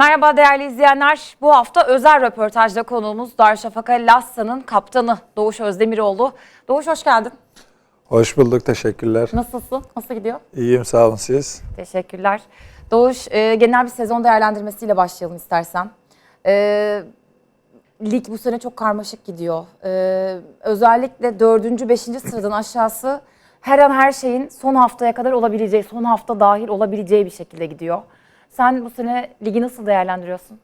Merhaba değerli izleyenler. Bu hafta özel röportajda konuğumuz Darüşşafaka Lassa'nın kaptanı Doğuş Özdemiroğlu. Doğuş hoş geldin. Hoş bulduk, teşekkürler. Nasılsın? Nasıl gidiyor? İyiyim, sağ olun siz. Teşekkürler. Doğuş e, genel bir sezon değerlendirmesiyle başlayalım istersen. E, lig bu sene çok karmaşık gidiyor. E, özellikle dördüncü, beşinci sıradan aşağısı her an her şeyin son haftaya kadar olabileceği, son hafta dahil olabileceği bir şekilde gidiyor. Sen bu sene ligi nasıl değerlendiriyorsun?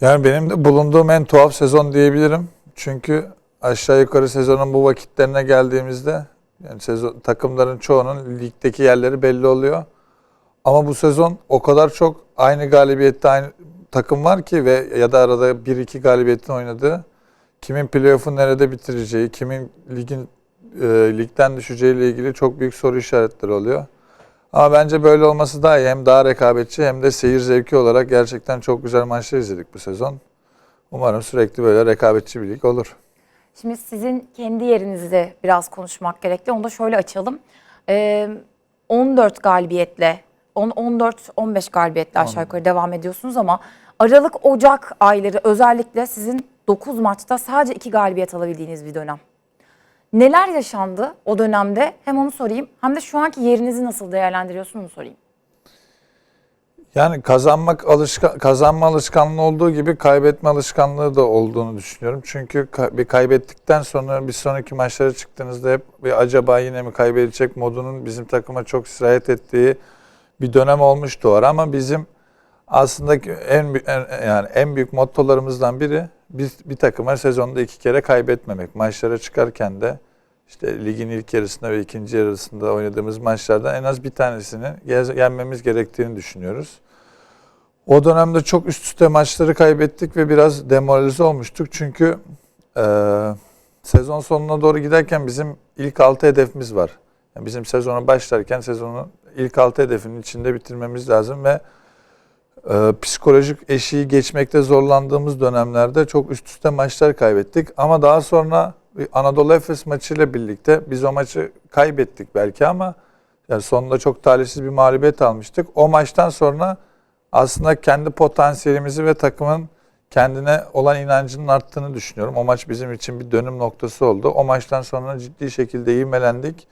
Yani benim de bulunduğum en tuhaf sezon diyebilirim. Çünkü aşağı yukarı sezonun bu vakitlerine geldiğimizde yani sezon, takımların çoğunun ligdeki yerleri belli oluyor. Ama bu sezon o kadar çok aynı galibiyette aynı takım var ki ve ya da arada 1-2 galibiyetin oynadığı kimin playoff'u nerede bitireceği, kimin ligin e, ligden düşeceğiyle ilgili çok büyük soru işaretleri oluyor. Ama bence böyle olması daha iyi. Hem daha rekabetçi hem de seyir zevki olarak gerçekten çok güzel maçlar izledik bu sezon. Umarım sürekli böyle rekabetçi bir lig olur. Şimdi sizin kendi yerinizde biraz konuşmak gerekli. Onu da şöyle açalım. Ee, 14 galibiyetle, 14-15 galibiyetle aşağı yukarı devam ediyorsunuz ama Aralık-Ocak ayları özellikle sizin 9 maçta sadece 2 galibiyet alabildiğiniz bir dönem. Neler yaşandı o dönemde? Hem onu sorayım hem de şu anki yerinizi nasıl değerlendiriyorsun onu sorayım. Yani kazanmak alışka, kazanma alışkanlığı olduğu gibi kaybetme alışkanlığı da olduğunu düşünüyorum. Çünkü bir kaybettikten sonra bir sonraki maçlara çıktığınızda hep bir acaba yine mi kaybedecek modunun bizim takıma çok sirayet ettiği bir dönem olmuştu o ara ama bizim aslında en, en- yani en büyük mottolarımızdan biri biz bir takıma sezonda iki kere kaybetmemek. Maçlara çıkarken de işte ligin ilk yarısında ve ikinci yarısında oynadığımız maçlardan en az bir tanesini ye- yenmemiz gerektiğini düşünüyoruz. O dönemde çok üst üste maçları kaybettik ve biraz demoralize olmuştuk. Çünkü eee, sezon sonuna doğru giderken bizim ilk altı hedefimiz var. Yani bizim sezona başlarken sezonun ilk altı hedefinin içinde bitirmemiz lazım ve eee, psikolojik eşiği geçmekte zorlandığımız dönemlerde çok üst üste maçlar kaybettik. Ama daha sonra Anadolu Efes maçıyla birlikte biz o maçı kaybettik belki ama yani sonunda çok talihsiz bir mağlubiyet almıştık. O maçtan sonra aslında kendi potansiyelimizi ve takımın kendine olan inancının arttığını düşünüyorum. O maç bizim için bir dönüm noktası oldu. O maçtan sonra ciddi şekilde ivmelendik.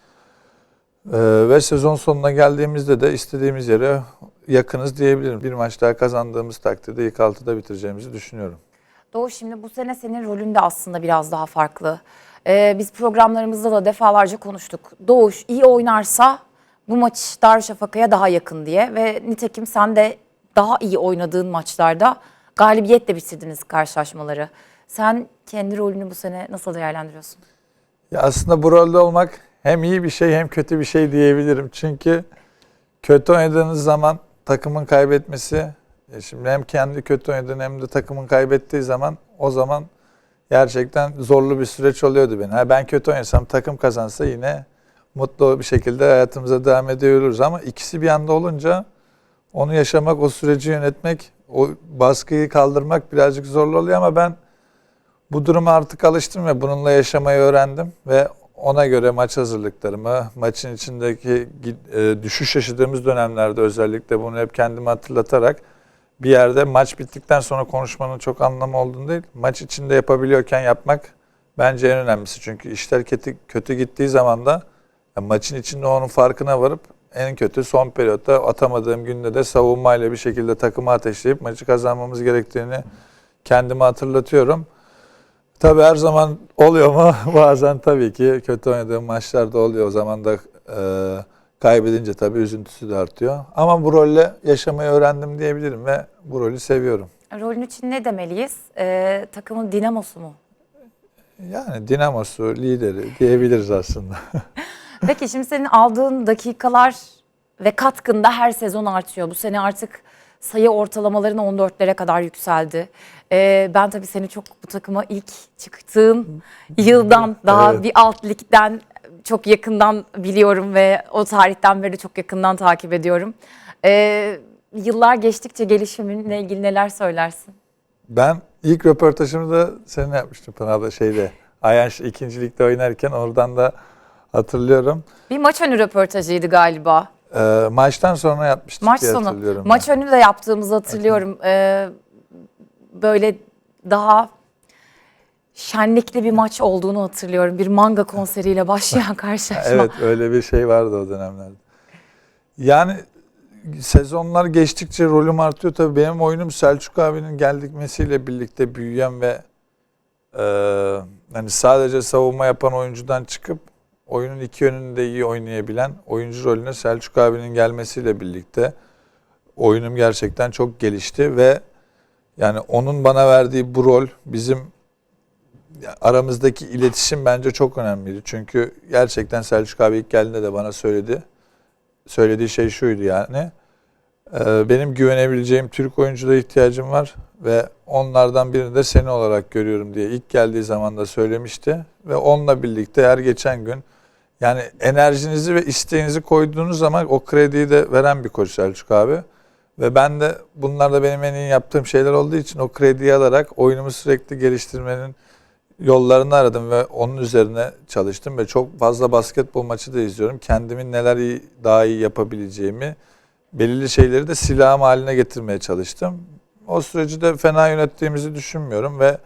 Ee, ve sezon sonuna geldiğimizde de istediğimiz yere yakınız diyebilirim. Bir maç daha kazandığımız takdirde ilk altıda bitireceğimizi düşünüyorum. Doğu şimdi bu sene senin rolün de aslında biraz daha farklı. Ee, biz programlarımızda da defalarca konuştuk. Doğuş iyi oynarsa bu maç Darüşşafaka'ya daha yakın diye ve nitekim sen de daha iyi oynadığın maçlarda galibiyetle bitirdiniz karşılaşmaları. Sen kendi rolünü bu sene nasıl değerlendiriyorsun? Ya aslında bu rolde olmak hem iyi bir şey hem kötü bir şey diyebilirim. Çünkü kötü oynadığınız zaman takımın kaybetmesi, e şimdi hem kendi kötü oynadığını hem de takımın kaybettiği zaman o zaman gerçekten zorlu bir süreç oluyordu benim. Ha ben kötü oynasam takım kazansa yine mutlu bir şekilde hayatımıza devam ediyoruz. Ama ikisi bir anda olunca onu yaşamak, o süreci yönetmek, o baskıyı kaldırmak birazcık zorlu oluyor. Ama ben bu duruma artık alıştım ve bununla yaşamayı öğrendim. Ve ona göre maç hazırlıklarımı, maçın içindeki e, düşüş yaşadığımız dönemlerde özellikle bunu hep kendime hatırlatarak bir yerde maç bittikten sonra konuşmanın çok anlamı olduğunu değil, maç içinde yapabiliyorken yapmak bence en önemlisi. Çünkü işler kötü, kötü gittiği zaman da maçın içinde onun farkına varıp en kötü son periyotta atamadığım günde de savunmayla bir şekilde takımı ateşleyip maçı kazanmamız gerektiğini kendime hatırlatıyorum. Tabii her zaman oluyor mu? Bazen tabii ki kötü oynadığım maçlarda oluyor. O zaman da e, kaybedince tabii üzüntüsü de artıyor. Ama bu rolle yaşamayı öğrendim diyebilirim ve bu rolü seviyorum. Rolün için ne demeliyiz? Ee, takımın dinamosu mu? Yani dinamosu, lideri diyebiliriz aslında. Peki şimdi senin aldığın dakikalar ve katkın da her sezon artıyor. Bu sene artık sayı ortalamaların 14'lere kadar yükseldi. Ee, ben tabii seni çok bu takıma ilk çıktığın yıldan daha Evet. bir alt ligden çok yakından biliyorum ve o tarihten beri çok yakından takip ediyorum. Ee, yıllar geçtikçe gelişiminle ilgili neler söylersin? Ben ilk röportajımı da seninle yapmıştım Pınar'da şeyde. Ayanş ikinci ligde oynarken oradan da hatırlıyorum. Bir maç önü röportajıydı galiba. Ee, maçtan sonra yapmıştık Maç diye sonu. hatırlıyorum. Maç ben. önü de yaptığımızı hatırlıyorum. Ee, böyle daha şenlikli bir maç olduğunu hatırlıyorum. Bir manga konseriyle başlayan karşılaşma. Evet öyle bir şey vardı o dönemlerde. Yani sezonlar geçtikçe rolüm artıyor tabii. Benim oyunum Selçuk abinin geldikmesiyle birlikte büyüyen ve e, hani sadece savunma yapan oyuncudan çıkıp oyunun iki yönünü de iyi oynayabilen oyuncu rolüne Selçuk abinin gelmesiyle birlikte oyunum gerçekten çok gelişti ve yani onun bana verdiği bu rol bizim aramızdaki iletişim bence çok önemliydi. Çünkü gerçekten Selçuk abi ilk geldiğinde de bana söyledi. Söylediği şey şuydu yani. "Ee, Benim güvenebileceğim Türk oyuncuda ihtiyacım var ve onlardan birini de seni olarak görüyorum diye ilk geldiği zaman da söylemişti. Ve onunla birlikte her geçen gün yani enerjinizi ve isteğinizi koyduğunuz zaman o krediyi de veren bir koç Selçuk abi. Ve ben de bunlar da benim en iyi yaptığım şeyler olduğu için o krediyi alarak oyunumu sürekli geliştirmenin yollarını aradım ve onun üzerine çalıştım ve çok fazla basketbol maçı da izliyorum. Kendimin neler iyi, daha iyi yapabileceğimi, belirli şeyleri de silahım haline getirmeye çalıştım. O süreci de fena yönettiğimizi düşünmüyorum ve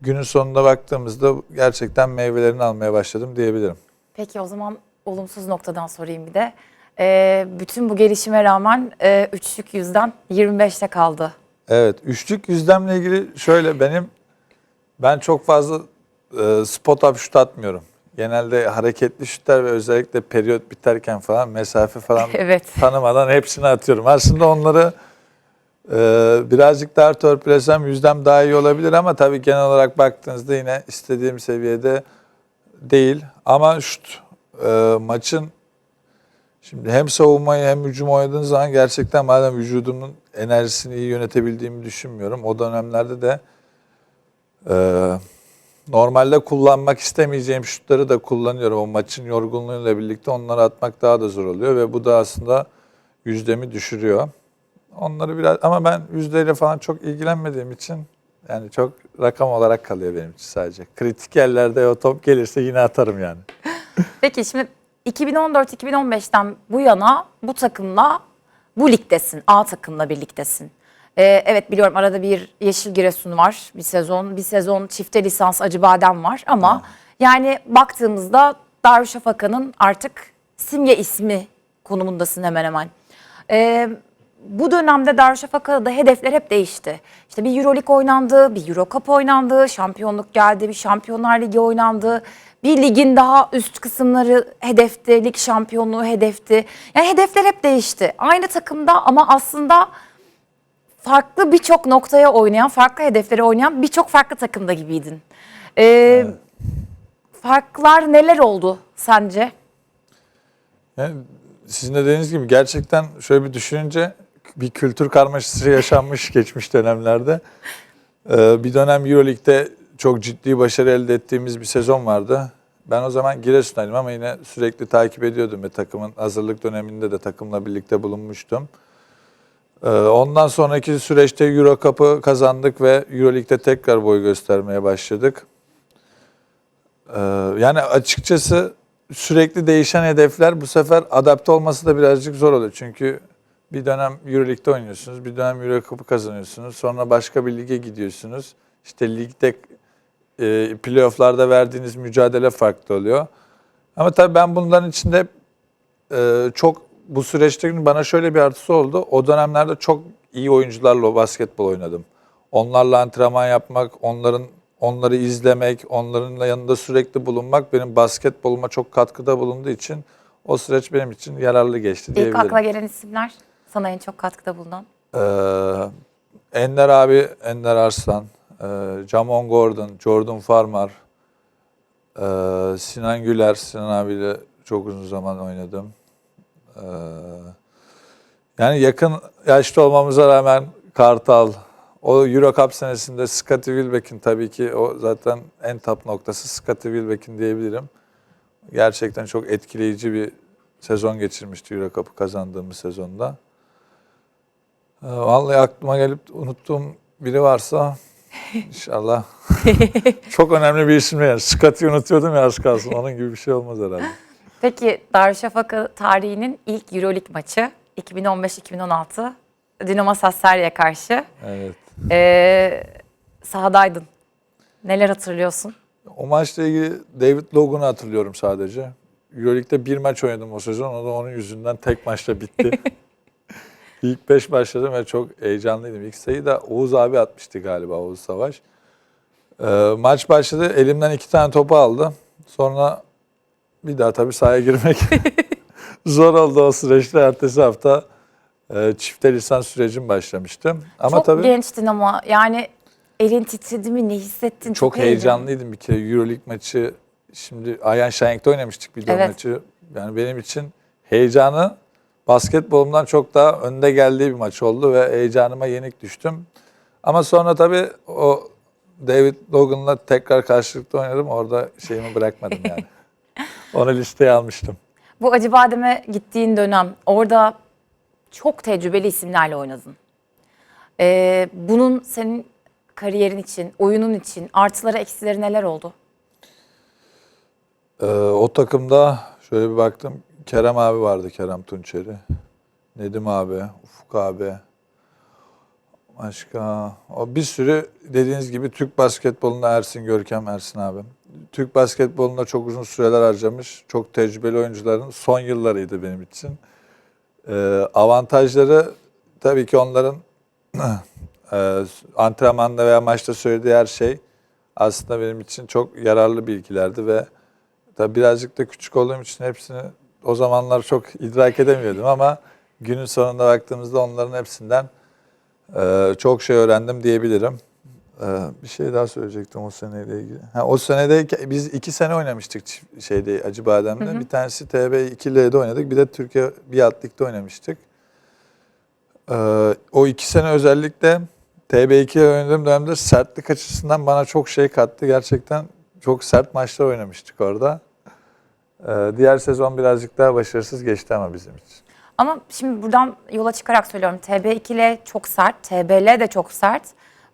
günün sonunda baktığımızda gerçekten meyvelerini almaya başladım diyebilirim. Peki o zaman olumsuz noktadan sorayım bir de. Ee, bütün bu gelişime rağmen e, üçlük yüzden 25'te kaldı. Evet, üçlük yüzdemle ilgili şöyle benim ben çok fazla e, spot up şut atmıyorum. Genelde hareketli şutlar ve özellikle periyot biterken falan mesafe falan Evet. tanımadan hepsini atıyorum. Aslında onları e, birazcık daha törpülesem yüzdem daha iyi olabilir ama tabii genel olarak baktığınızda yine istediğim seviyede değil. Ama şut e, maçın şimdi hem savunmayı hem hücum oynadığınız zaman gerçekten madem vücudumun enerjisini iyi yönetebildiğimi düşünmüyorum. O dönemlerde de e, normalde kullanmak istemeyeceğim şutları da kullanıyorum. O maçın yorgunluğuyla birlikte onları atmak daha da zor oluyor ve bu da aslında yüzdemi düşürüyor. Onları biraz ama ben yüzdeyle falan çok ilgilenmediğim için yani çok rakam olarak kalıyor benim için sadece. Kritik yerlerde o top gelirse yine atarım yani. Peki şimdi 2014-2015'ten bu yana bu takımla bu ligdesin. A takımla birliktesin. Ee, evet biliyorum arada bir Yeşil Giresun var bir sezon. Bir sezon çifte lisans Acıbadem var ama yani baktığımızda Darüşşafaka'nın artık simge ismi konumundasın hemen hemen. Ee, bu dönemde Darüşşafaka'da hedefler hep değişti. İşte bir Euroleague oynandı, bir Euro Cup oynandı, şampiyonluk geldi, bir Şampiyonlar Ligi oynandı. Bir ligin daha üst kısımları hedefti, lig şampiyonluğu hedefti. Yani hedefler hep değişti. Aynı takımda ama aslında farklı birçok noktaya oynayan, farklı hedeflere oynayan birçok farklı takımda gibiydin. Ee, Farklar neler oldu sence? Yani sizin de dediğiniz gibi gerçekten şöyle bir düşününce bir kültür karmaşası yaşanmış geçmiş dönemlerde. Ee, bir dönem Euroleague'de çok ciddi başarı elde ettiğimiz bir sezon vardı. Ben o zaman Giresun'daydım ama yine sürekli takip ediyordum ve takımın hazırlık döneminde de takımla birlikte bulunmuştum. Ee, ondan sonraki süreçte Euro Cup'ı kazandık ve Euroleague'de tekrar boy göstermeye başladık. Ee, yani açıkçası sürekli değişen hedefler bu sefer adapte olması da birazcık zor oluyor. Çünkü bir dönem Euroleague'de oynuyorsunuz, bir dönem Euro Cup'ı kazanıyorsunuz, sonra başka bir lige gidiyorsunuz. İşte ligde e, playoff'larda verdiğiniz mücadele farklı oluyor. Ama tabii ben bunların içinde e, çok bu süreçte bana şöyle bir artısı oldu. O dönemlerde çok iyi oyuncularla basketbol oynadım. Onlarla antrenman yapmak, onların onları izlemek, onların yanında sürekli bulunmak benim basketboluma çok katkıda bulunduğu için o süreç benim için yararlı geçti İlk diyebilirim. akla gelen isimler sana en çok katkıda bulunan. Ee, Ender abi, Ender Arslan, e, Jamon Gordon, Jordan Farmar, e, Sinan Güler, Sinan abiyle çok uzun zaman oynadım. Ee, yani yakın yaşta olmamıza rağmen Kartal, o Euro Cup senesinde Scottie Wilbeck'in tabii ki o zaten en top noktası Scottie Wilbeck'in diyebilirim. Gerçekten çok etkileyici bir sezon geçirmişti Euro Cup'ı kazandığımız sezonda. Ee, Vallahi aklıma gelip unuttuğum biri varsa inşallah çok önemli bir isim yani. Scott'i unutuyordum ya az kalsın. Onun gibi bir şey olmaz herhalde. Peki Darüşşafaka tarihinin ilk Euroleague maçı 2015-2016 Dinamo Sasser'e karşı Evet. ee, sahadaydın. Neler hatırlıyorsun? O maçla ilgili David Logan'ı hatırlıyorum sadece. Euroleague'de bir maç oynadım o sezon. O da onun yüzünden tek maçta bitti. İlk beş başladım ve çok heyecanlıydım. İlk sayıyı da Oğuz abi atmıştı galiba Oğuz Savaş. Ee, maç başladı. Elimden iki tane topu aldı. Sonra bir daha tabii sahaya girmek zor oldu o süreçte. Ertesi hafta e, çifte lisans sürecim başlamıştı. Ama Çok tabii gençtin ama yani elin titredi mi ne hissettin? çok heyecanlı. heyecanlıydım bir kere Euroleague maçı. Şimdi Ayhan Şahenk'te oynamıştık bir de o Evet. maçı. Yani benim için heyecanı basketbolumdan çok daha önde geldiği bir maç oldu ve heyecanıma yenik düştüm. Ama sonra tabii o David Logan'la tekrar karşılıklı oynadım. Orada şeyimi bırakmadım yani. Onu listeye almıştım. Bu Acıbadem'e gittiğin dönem orada çok tecrübeli isimlerle oynadın. Ee, bunun senin kariyerin için, oyunun için artıları eksileri neler oldu? Ee, o takımda şöyle bir baktım. Kerem abi vardı, Kerem Tunçeri. Nedim abi, Ufuk abi. Başka o bir sürü dediğiniz gibi Türk basketbolunda Ersin Görkem Ersin abi. Türk basketbolunda çok uzun süreler harcamış. Çok tecrübeli oyuncuların son yıllarıydı benim için. Ee, avantajları tabii ki onların e, antrenmanda veya maçta söylediği her şey aslında benim için çok yararlı bilgilerdi ve Tabii birazcık da küçük olduğum için hepsini o zamanlar çok idrak edemiyordum ama günün sonunda baktığımızda onların hepsinden e, çok şey öğrendim diyebilirim. E, bir şey daha söyleyecektim o seneyle ilgili. Ha, o senede biz iki sene oynamıştık şeyde Acıbadem'de. Bir tanesi TB 2L'de oynadık. Bir de Türkiye Biat Lig'de oynamıştık. E, o iki sene özellikle TB2'de oynadığım dönemde sertlik açısından bana çok şey kattı. Gerçekten çok sert maçlar oynamıştık orada. Ee, diğer sezon birazcık daha başarısız geçti ama bizim için. Ama şimdi buradan yola çıkarak söylüyorum. TB2L çok sert, TBL de çok sert.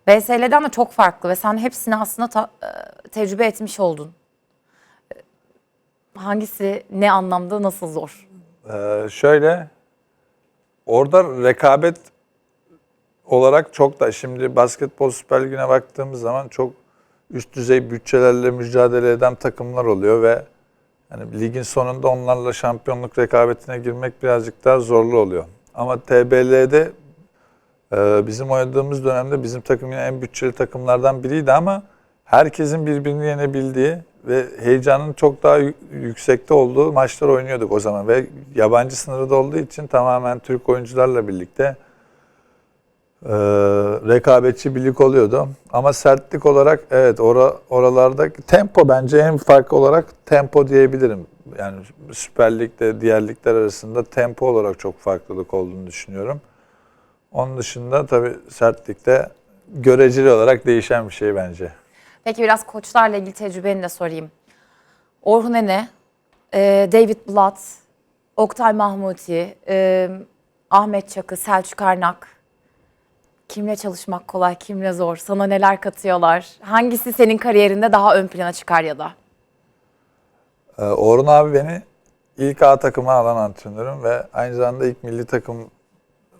BSL'den de çok farklı ve sen hepsini aslında ta- e, tecrübe etmiş oldun. E, Hangisi ne anlamda nasıl zor? Ee, şöyle, orada rekabet olarak çok da şimdi basketbol süper ligine baktığımız zaman çok üst düzey bütçelerle mücadele eden takımlar oluyor ve yani ligin sonunda onlarla şampiyonluk rekabetine girmek birazcık daha zorlu oluyor. Ama TBL'de e, bizim oynadığımız dönemde bizim takım en bütçeli takımlardan biriydi ama herkesin birbirini yenebildiği ve heyecanın çok daha yü- yüksekte olduğu maçlar oynuyorduk o zaman ve yabancı sınırı da olduğu için tamamen Türk oyuncularla birlikte e, rekabetçi bir lig oluyordu. Ama sertlik olarak evet ora, oralarda tempo bence en fark olarak tempo diyebilirim. Yani Süper Lig'de diğer ligler arasında tempo olarak çok farklılık olduğunu düşünüyorum. Onun dışında tabii sertlikte göreceli olarak değişen bir şey bence. Peki biraz koçlarla ilgili tecrübeni de sorayım. Orhun Ene, e, David Blatt, Oktay Mahmuti, e, Ahmet Çakı, Selçuk Arnak. Kimle çalışmak kolay, kimle zor? Sana neler katıyorlar? Hangisi senin kariyerinde daha ön plana çıkar ya da? Ee, Orhun abi beni ilk A takıma alan antrenörüm ve aynı zamanda ilk milli takıma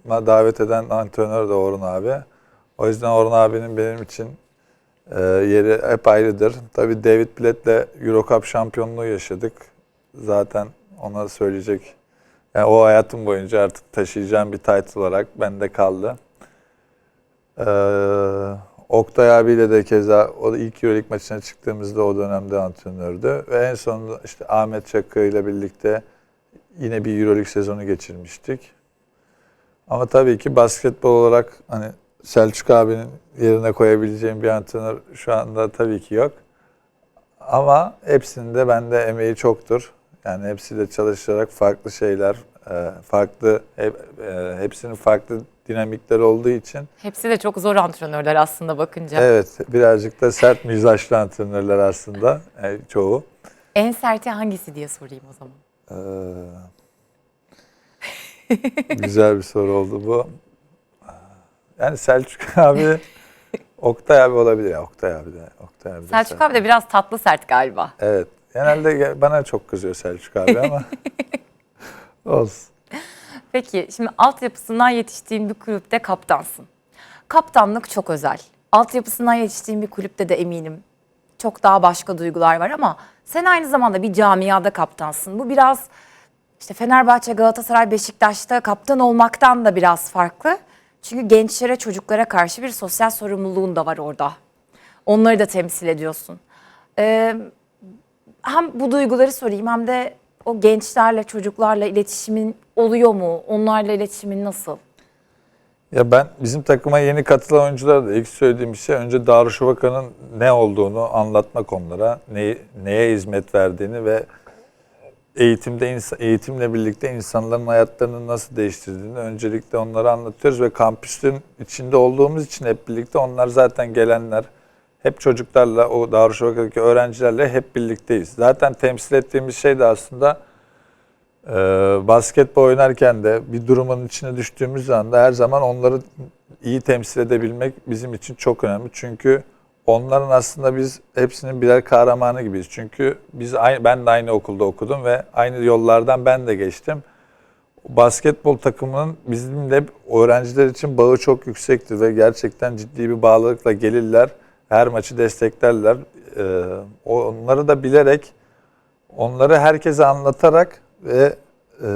davet eden antrenör de Orhun abi. O yüzden Orhun abinin benim için e, yeri hep ayrıdır. Tabii David Blatt'le Eurocup şampiyonluğu yaşadık. Zaten ona söyleyecek. Yani o hayatım boyunca artık taşıyacağım bir title olarak bende kaldı. Ee, Oktay abiyle de keza o ilk Euroleague maçına çıktığımızda o dönemde antrenördü. Ve en sonunda işte Ahmet Çakı ile birlikte yine bir Euroleague sezonu geçirmiştik. Ama tabii ki basketbol olarak hani Selçuk abinin yerine koyabileceğim bir antrenör şu anda tabii ki yok. Ama hepsinde bende emeği çoktur. Yani hepsiyle çalışarak farklı şeyler, e, farklı e, hepsinin farklı dinamikleri olduğu için Hepsi de çok zor antrenörler aslında bakınca. Evet, birazcık da sert mizaçlı antrenörler aslında e, çoğu. En serti hangisi diye sorayım o zaman. Ee, güzel bir soru oldu bu. Yani Selçuk abi, Oktay abi olabilir ya. Oktay abi de. Oktay abi de Selçuk sert. abi de biraz tatlı sert galiba. Evet, Genelde ge- bana çok kızıyor Selçuk abi ama olsun. Peki şimdi altyapısından yetiştiğin bir kulüpte kaptansın. Kaptanlık çok özel. Altyapısından yetiştiğin bir kulüpte de eminim çok daha başka duygular var ama sen aynı zamanda bir camiada kaptansın. Bu biraz işte Fenerbahçe, Galatasaray, Beşiktaş'ta kaptan olmaktan da biraz farklı. Çünkü gençlere, çocuklara karşı bir sosyal sorumluluğun da var orada. Onları da temsil ediyorsun. Ee, hem bu duyguları sorayım hem de o gençlerle, çocuklarla iletişimin oluyor mu? Onlarla iletişimin nasıl? Ya ben bizim takıma yeni katılan oyunculara da ilk söylediğim şey önce Darüşşafaka'nın ne olduğunu anlatmak onlara, ne, neye hizmet verdiğini ve eğitimde eğitimle birlikte insanların hayatlarını nasıl değiştirdiğini öncelikle onlara anlatıyoruz ve kampüsün içinde olduğumuz için hep birlikte onlar zaten gelenler hep çocuklarla o Darüşşafaka'daki öğrencilerle hep birlikteyiz. Zaten temsil ettiğimiz şey de aslında ee, basketbol oynarken de bir durumun içine düştüğümüz anda her zaman onları iyi temsil edebilmek bizim için çok önemli. Çünkü onların aslında biz hepsinin birer kahramanı gibiyiz. Çünkü biz ben de aynı okulda okudum ve aynı yollardan ben de geçtim. Basketbol takımının bizimle öğrenciler için bağı çok yüksektir ve gerçekten ciddi bir bağlılıkla gelirler. Her maçı desteklerler. Ee, onları da bilerek onları herkese anlatarak ve e,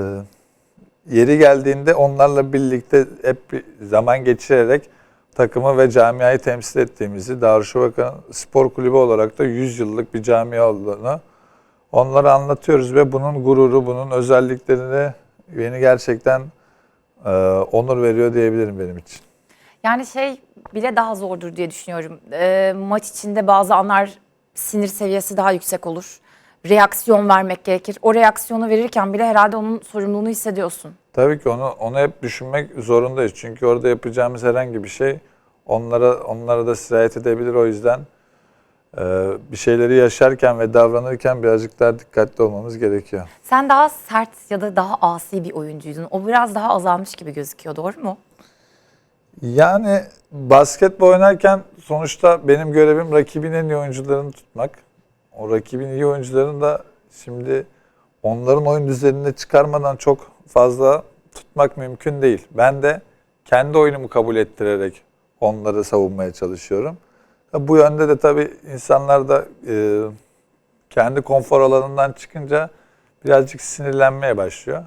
yeri geldiğinde onlarla birlikte hep bir zaman geçirerek takımı ve camiayı temsil ettiğimizi Darüşşafaka Spor Kulübü olarak da 100 yıllık bir camia olduğunu onlara anlatıyoruz ve bunun gururu, bunun özelliklerini beni gerçekten e, onur veriyor diyebilirim benim için. Yani şey bile daha zordur diye düşünüyorum. Ee, maç içinde bazı anlar sinir seviyesi daha yüksek olur. Reaksiyon vermek gerekir. O reaksiyonu verirken bile herhalde onun sorumluluğunu hissediyorsun. Tabii ki onu onu hep düşünmek zorundayız. Çünkü orada yapacağımız herhangi bir şey onlara onlara da sirayet edebilir. O yüzden e, bir şeyleri yaşarken ve davranırken birazcık daha dikkatli olmamız gerekiyor. Sen daha sert ya da daha asi bir oyuncuydun. O biraz daha azalmış gibi gözüküyor doğru mu? Yani basketbol oynarken sonuçta benim görevim rakibin en iyi oyuncularını tutmak. O rakibin iyi oyuncularını da şimdi onların oyun düzenine çıkarmadan çok fazla tutmak mümkün değil. Ben de kendi oyunumu kabul ettirerek onları savunmaya çalışıyorum. Ya Bu yönde de tabii insanlar da e, kendi konfor alanından çıkınca birazcık sinirlenmeye başlıyor.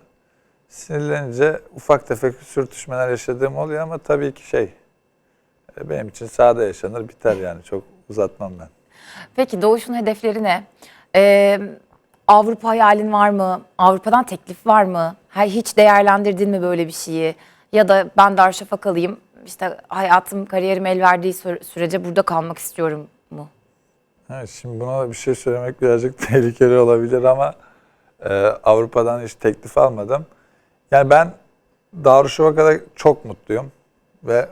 Sinirlenince ufak tefek sürtüşmeler yaşadığım oluyor ama tabii ki şey e, benim için sahada yaşanır biter yani çok uzatmam ben. Peki Doğuş'un hedefleri ne? Ee, Avrupa hayalin var mı? Avrupa'dan teklif var mı? Hiç değerlendirdin mi böyle bir şeyi? Ya da ben Darüşşafakalıyım. İşte hayatım, kariyerim el verdiği süre- sürece burada kalmak istiyorum mu? Evet, şimdi buna bir şey söylemek birazcık tehlikeli olabilir ama e, Avrupa'dan hiç teklif almadım. Yani ben Darüşşafaka'da çok mutluyum ve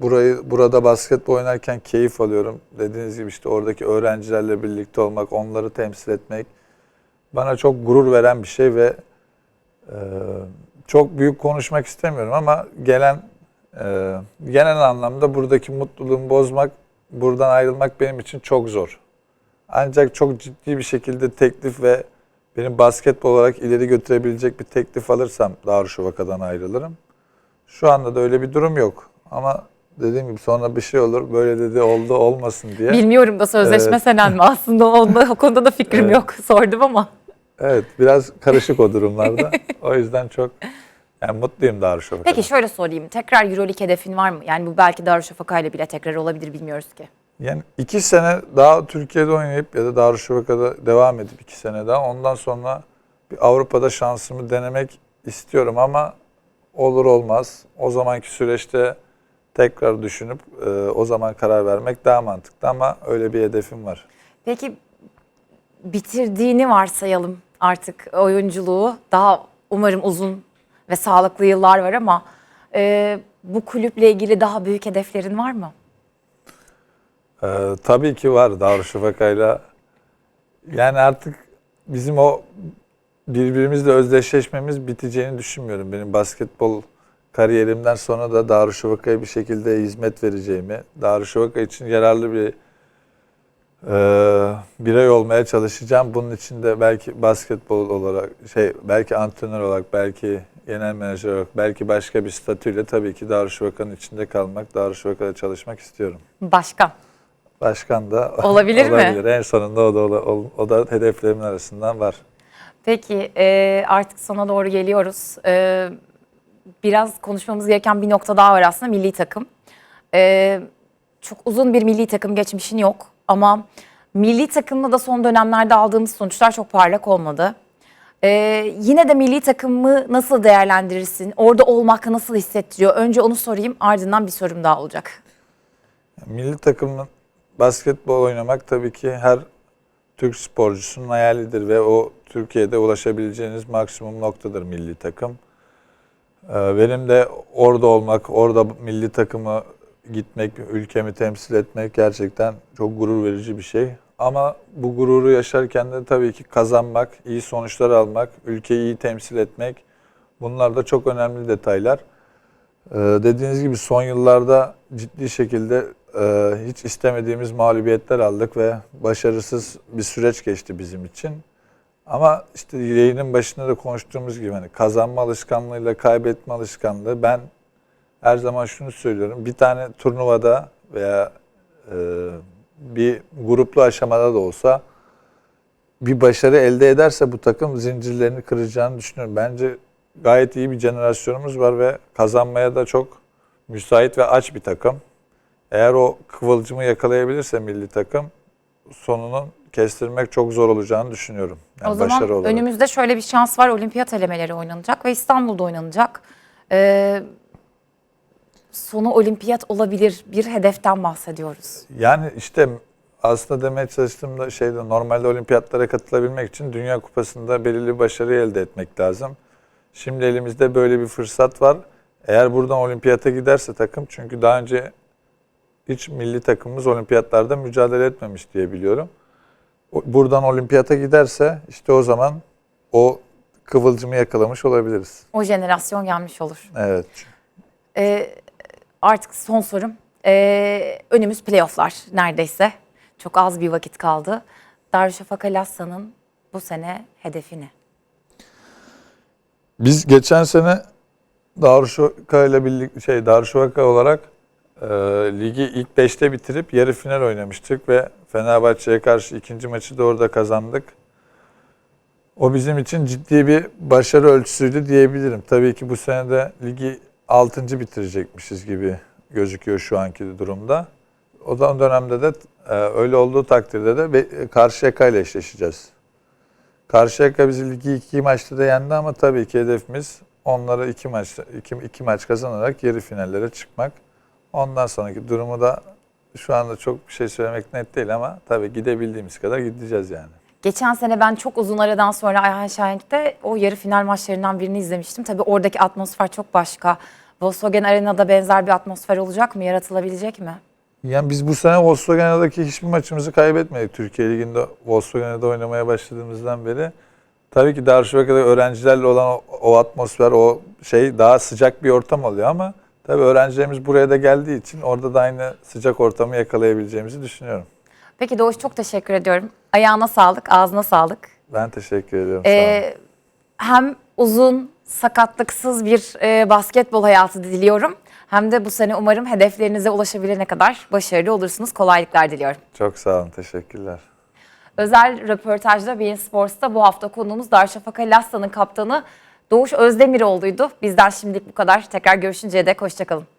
burayı burada basketbol oynarken keyif alıyorum. Dediğiniz gibi işte oradaki öğrencilerle birlikte olmak, onları temsil etmek bana çok gurur veren bir şey ve e, çok büyük konuşmak istemiyorum ama gelen e, genel anlamda buradaki mutluluğumu bozmak, buradan ayrılmak benim için çok zor. Ancak çok ciddi bir şekilde teklif ve benim basketbol olarak ileri götürebilecek bir teklif alırsam Darüşşafaka'dan ayrılırım. Şu anda da öyle bir durum yok. Ama dediğim gibi sonra bir şey olur. Böyle dedi oldu olmasın diye. Bilmiyorum da sözleşme Evet. senen mi? Aslında onda, o konuda da fikrim Evet. yok. Sordum ama. Evet biraz karışık o durumlarda. o yüzden çok yani mutluyum Darüşşafaka'da. Peki şöyle sorayım. Tekrar Euroleague hedefin var mı? Yani bu belki Darüşşafaka ile bile tekrar olabilir bilmiyoruz ki. Yani iki sene daha Türkiye'de oynayıp ya da Darüşşafaka'da devam edip iki sene daha ondan sonra bir Avrupa'da şansımı denemek istiyorum ama olur olmaz. O zamanki süreçte tekrar düşünüp e, o zaman karar vermek daha mantıklı ama öyle bir hedefim var. Peki bitirdiğini varsayalım artık oyunculuğu. Daha umarım uzun ve sağlıklı yıllar var ama e, bu kulüple ilgili daha büyük hedeflerin var mı? Ee, tabii ki var Darüşşafaka'yla. Yani artık bizim o birbirimizle özdeşleşmemiz biteceğini düşünmüyorum. Benim basketbol kariyerimden sonra da Darüşşafaka'ya bir şekilde hizmet vereceğimi, Darüşşafaka için yararlı bir Ee, birey olmaya çalışacağım. Bunun için de belki basketbol olarak, şey belki antrenör olarak, belki genel menajer olarak, belki başka bir statüyle tabii ki Darüşşafaka'nın içinde kalmak, Darüşşafaka'da çalışmak istiyorum. Başkan. Başkan da Olabilir mi? olabilir. En sonunda o da, ola- o da hedeflerimin arasından var. Peki e, artık sona doğru geliyoruz. E, biraz konuşmamız gereken bir nokta daha var aslında milli takım. E, çok uzun bir milli takım geçmişin yok ama milli takımda da son dönemlerde aldığımız sonuçlar çok parlak olmadı. E, yine de milli takımı nasıl değerlendirirsin? Orada olmak nasıl hissettiriyor? Önce onu sorayım ardından bir sorum daha olacak. Milli takımın basketbol oynamak tabii ki her Türk sporcusunun hayalidir ve o Türkiye'de ulaşabileceğiniz maksimum noktadır milli takım. Ee, Benim de orada olmak, orada milli takımı gitmek, ülkemi temsil etmek gerçekten çok gurur verici bir şey. Ama bu gururu yaşarken de tabii ki kazanmak, iyi sonuçlar almak, ülkeyi iyi temsil etmek bunlar da çok önemli detaylar. Ee, dediğiniz gibi son yıllarda ciddi şekilde e, hiç istemediğimiz mağlubiyetler aldık ve başarısız bir süreç geçti bizim için. Ama işte yayının başında da konuştuğumuz gibi hani kazanma alışkanlığıyla kaybetme alışkanlığı ben her zaman şunu söylüyorum. Bir tane turnuvada veya e, bir gruplu aşamada da olsa bir başarı elde ederse bu takım zincirlerini kıracağını düşünüyorum. Bence gayet iyi bir jenerasyonumuz var ve kazanmaya da çok müsait ve aç bir takım. Eğer o kıvılcımı yakalayabilirse milli takım sonunun kestirmek çok zor olacağını düşünüyorum. Yani o zaman olarak. önümüzde şöyle bir şans var. Olimpiyat elemeleri oynanacak ve İstanbul'da oynanacak. Ee, sonu olimpiyat olabilir bir hedeften bahsediyoruz. Yani işte aslında demeye çalıştığım da şeyde normalde olimpiyatlara katılabilmek için Dünya Kupası'nda belirli başarı elde etmek lazım. Şimdi elimizde böyle bir fırsat var. Eğer buradan olimpiyata giderse takım çünkü daha önce hiç milli takımımız olimpiyatlarda mücadele etmemiş diye biliyorum. Buradan olimpiyata giderse işte o zaman o kıvılcımı yakalamış olabiliriz. O jenerasyon gelmiş olur. Evet. Ee, artık son sorum. Ee, önümüz playofflar neredeyse. Çok az bir vakit kaldı. Darüşşafaka Lassa'nın bu sene hedefi ne? Biz geçen sene Darüşşafaka ile birlikte şey Darüşşafaka olarak e, ligi ilk 5'te bitirip yarı final oynamıştık ve Fenerbahçe'ye karşı ikinci maçı da orada kazandık. O bizim için ciddi bir başarı ölçüsüydü diyebilirim. Tabii ki bu sene de ligi 6. bitirecekmişiz gibi gözüküyor şu anki durumda. O zaman dönemde de e, öyle olduğu takdirde de Karşıyaka ile eşleşeceğiz. Karşıyaka bizi ligi iki maçta da yendi ama tabii ki hedefimiz onlara iki maç iki, iki maç kazanarak yarı finallere çıkmak. Ondan sonraki durumu da şu anda çok bir şey söylemek net değil ama tabii gidebildiğimiz kadar gideceğiz yani. Geçen sene ben çok uzun aradan sonra Ayhan Şahenk'te o yarı final maçlarından birini izlemiştim. Tabii oradaki atmosfer çok başka. Volkswagen Arena'da benzer bir atmosfer olacak mı? Yaratılabilecek mi? Yani biz bu sene Volkswagen'daki hiçbir maçımızı kaybetmedik. Türkiye Ligi'nde Volkswagen'de oynamaya başladığımızdan beri. Tabii ki Darüşşafaka'da öğrencilerle olan o, o atmosfer, o şey daha sıcak bir ortam oluyor ama tabii öğrencilerimiz buraya da geldiği için orada da aynı sıcak ortamı yakalayabileceğimizi düşünüyorum. Peki Doğuş çok teşekkür ediyorum. Ayağına sağlık, ağzına sağlık. Ben teşekkür ediyorum. Ee, hem uzun, sakatlıksız bir e, basketbol hayatı diliyorum. Hem de bu sene umarım hedeflerinize ulaşabilene kadar başarılı olursunuz. Kolaylıklar diliyorum. Çok sağ olun. Teşekkürler. Özel röportajda Bein Sports'ta bu hafta konuğumuz Darüşşafaka Lassa'nın kaptanı Doğuş Özdemiroğlu'ydu. Bizden şimdilik bu kadar. Tekrar görüşünceye dek hoşçakalın.